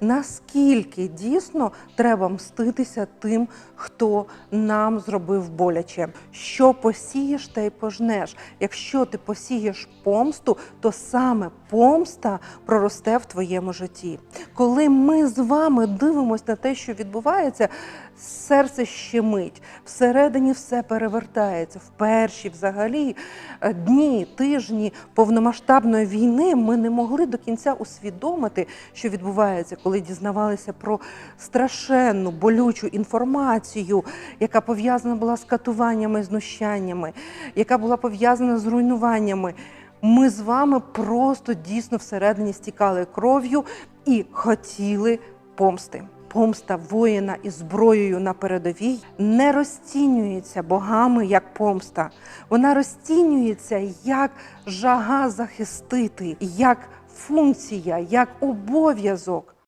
наскільки дійсно треба мститися тим, хто нам зробив боляче. Що посієш, те й пожнеш. Якщо ти посієш помсту, то саме помста проросте в твоєму житті. Коли ми з вами дивимося на те, що відбувається, серце щемить, всередині все перевертається. В перші взагалі е, дні, тижні повномасштабної війни ми не могли до кінця усвідомити, що відбувається, коли дізнавалися про страшенну болючу інформацію, яка пов'язана була з катуваннями, знущаннями, яка була пов'язана з руйнуваннями. Ми з вами просто дійсно всередині стікали кров'ю і хотіли помсти. Помста воїна із зброєю на передовій не розцінюється богами як помста. Вона розцінюється як жага захистити, як функція, як обов'язок.